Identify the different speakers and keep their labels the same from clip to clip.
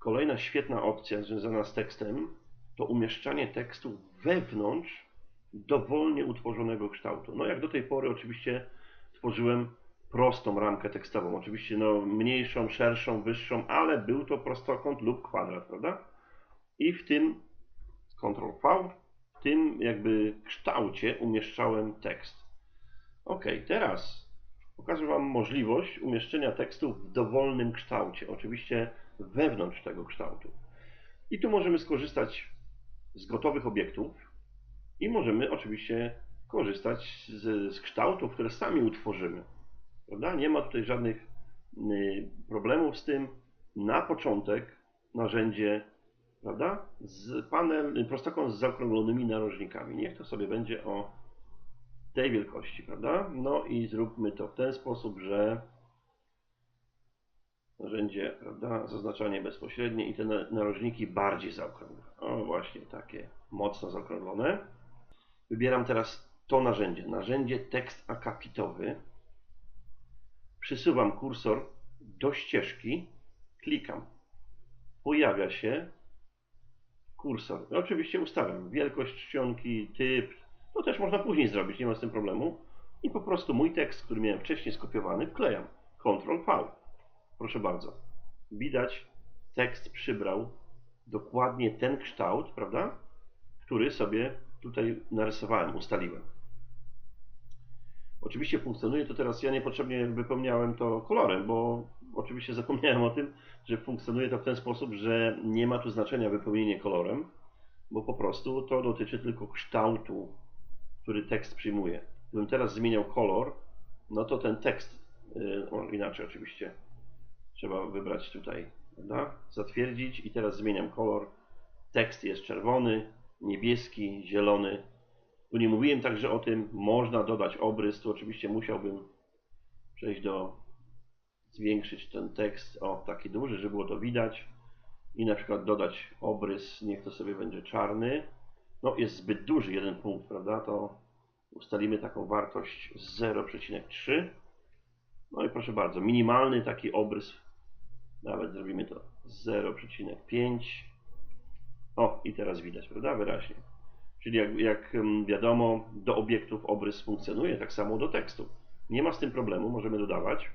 Speaker 1: Kolejna świetna opcja związana z tekstem to umieszczanie tekstu wewnątrz dowolnie utworzonego kształtu. No jak do tej pory oczywiście tworzyłem prostą ramkę tekstową, oczywiście no, mniejszą, szerszą, wyższą, ale był to prostokąt lub kwadrat, prawda? I w tym Ctrl V, w tym jakby kształcie umieszczałem tekst. Ok, teraz pokażę Wam możliwość umieszczenia tekstu w dowolnym kształcie, oczywiście wewnątrz tego kształtu. I tu możemy skorzystać z gotowych obiektów i możemy oczywiście korzystać z, z kształtów, które sami utworzymy. Prawda? Nie ma tutaj żadnych y, problemów z tym. Na początek narzędzie, prawda? Z panel, prostokąt z zaokrąglonymi narożnikami. Niech to sobie będzie o tej wielkości, prawda? No i zróbmy to w ten sposób, że narzędzie, prawda, zaznaczanie bezpośrednie i te narożniki bardziej zaokrąglone. O, właśnie takie mocno zaokrąglone. Wybieram teraz to narzędzie, narzędzie tekst akapitowy. Przysuwam kursor do ścieżki, klikam. Pojawia się kursor. I oczywiście ustawiam wielkość czcionki, typ. To też można później zrobić, nie ma z tym problemu. I po prostu mój tekst, który miałem wcześniej skopiowany, wklejam. Ctrl V. Proszę bardzo. Widać, tekst przybrał dokładnie ten kształt, prawda? Który sobie tutaj narysowałem, ustaliłem. Oczywiście funkcjonuje to teraz, ja niepotrzebnie wypełniałem to kolorem, bo oczywiście zapomniałem o tym, że funkcjonuje to w ten sposób, że nie ma tu znaczenia wypełnienie kolorem, bo po prostu to dotyczy tylko kształtu, który tekst przyjmuje. Gdybym teraz zmieniał kolor, no to ten tekst, y, inaczej oczywiście, trzeba wybrać tutaj, prawda? zatwierdzić i teraz zmieniam kolor. Tekst jest czerwony, niebieski, zielony. Tu nie mówiłem także o tym, można dodać obrys, tu oczywiście musiałbym przejść do, zwiększyć ten tekst, o taki duży, żeby było to widać i na przykład dodać obrys, niech to sobie będzie czarny. No jest zbyt duży jeden punkt, prawda, to ustalimy taką wartość 0,3. No i proszę bardzo, minimalny taki obrys, nawet zrobimy to 0,5 o, i teraz widać, prawda? Wyraźnie. Czyli jak, jak wiadomo, do obiektów obrys funkcjonuje, tak samo do tekstu. Nie ma z tym problemu, możemy dodawać.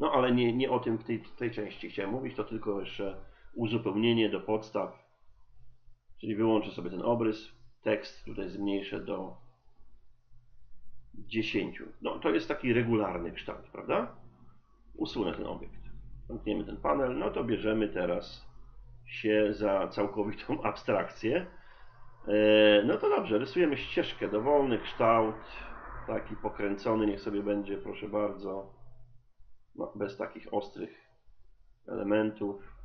Speaker 1: No ale nie, nie o tym w tej, tej części chciałem mówić, to tylko jeszcze uzupełnienie do podstaw. Czyli wyłączę sobie ten obrys, tekst tutaj zmniejszę do 10. No to jest taki regularny kształt, prawda? Usunę ten obiekt. Zamkniemy ten panel, no to bierzemy teraz się za całkowitą abstrakcję. E, no to dobrze, rysujemy ścieżkę, dowolny kształt, taki pokręcony, niech sobie będzie, proszę bardzo, no, bez takich ostrych elementów.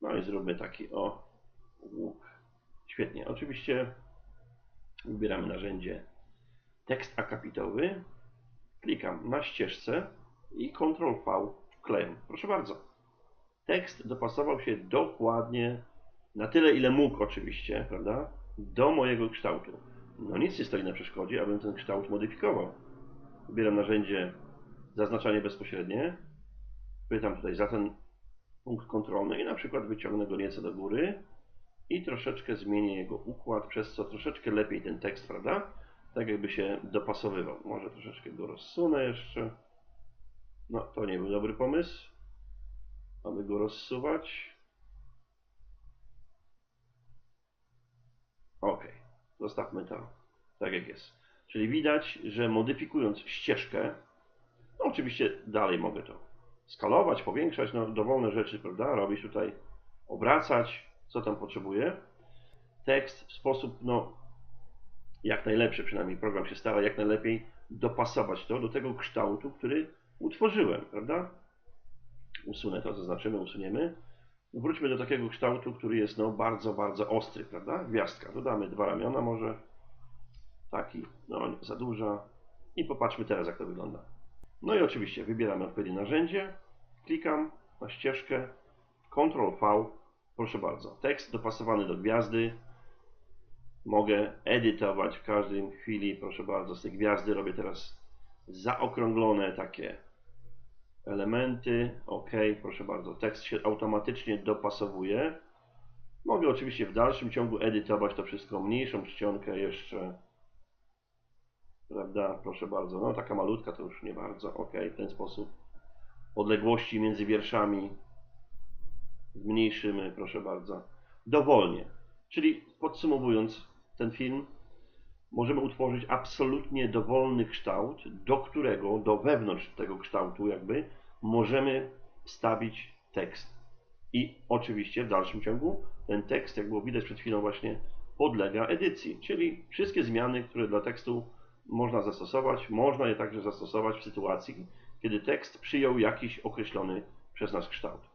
Speaker 1: No i zróbmy taki o łuk. Świetnie. Oczywiście wybieramy narzędzie tekst akapitowy, klikam na ścieżce i Ctrl V wklejam. Proszę bardzo tekst dopasował się dokładnie, na tyle ile mógł oczywiście, prawda, do mojego kształtu. No nic nie stoi na przeszkodzie, abym ten kształt modyfikował. Wybieram narzędzie zaznaczanie bezpośrednie, pytam tutaj za ten punkt kontrolny i na przykład wyciągnę go nieco do góry i troszeczkę zmienię jego układ, przez co troszeczkę lepiej ten tekst, prawda? Tak jakby się dopasowywał. Może troszeczkę go rozsunę jeszcze. No, to nie był dobry pomysł. Mamy go rozsuwać. Ok, zostawmy to tak jak jest. Czyli widać, że modyfikując ścieżkę, no oczywiście dalej mogę to skalować, powiększać, no dowolne rzeczy, prawda, robić tutaj, obracać, co tam potrzebuję. Tekst w sposób, no, jak najlepszy, przynajmniej program się stara jak najlepiej dopasować to do tego kształtu, który utworzyłem, prawda? usunę to, zaznaczymy, usuniemy. Wróćmy do takiego kształtu, który jest no, bardzo, bardzo ostry, prawda? Gwiazdka. Dodamy dwa ramiona może. Taki, no nie za duża. I popatrzmy teraz, jak to wygląda. No i oczywiście wybieramy odpowiednie narzędzie. Klikam na ścieżkę. Ctrl V. Proszę bardzo. Tekst dopasowany do gwiazdy. Mogę edytować w każdej chwili. Proszę bardzo, z tej gwiazdy robię teraz zaokrąglone takie elementy, ok, proszę bardzo, tekst się automatycznie dopasowuje. Mogę oczywiście w dalszym ciągu edytować to wszystko, mniejszą czcionkę jeszcze, prawda, proszę bardzo, no taka malutka to już nie bardzo, ok, w ten sposób. Odległości między wierszami zmniejszymy, proszę bardzo, dowolnie. Czyli podsumowując ten film, możemy utworzyć absolutnie dowolny kształt, do którego, do wewnątrz tego kształtu jakby, możemy wstawić tekst. I oczywiście w dalszym ciągu ten tekst, jak było widać przed chwilą właśnie, podlega edycji, czyli wszystkie zmiany, które dla tekstu można zastosować, można je także zastosować w sytuacji, kiedy tekst przyjął jakiś określony przez nas kształt.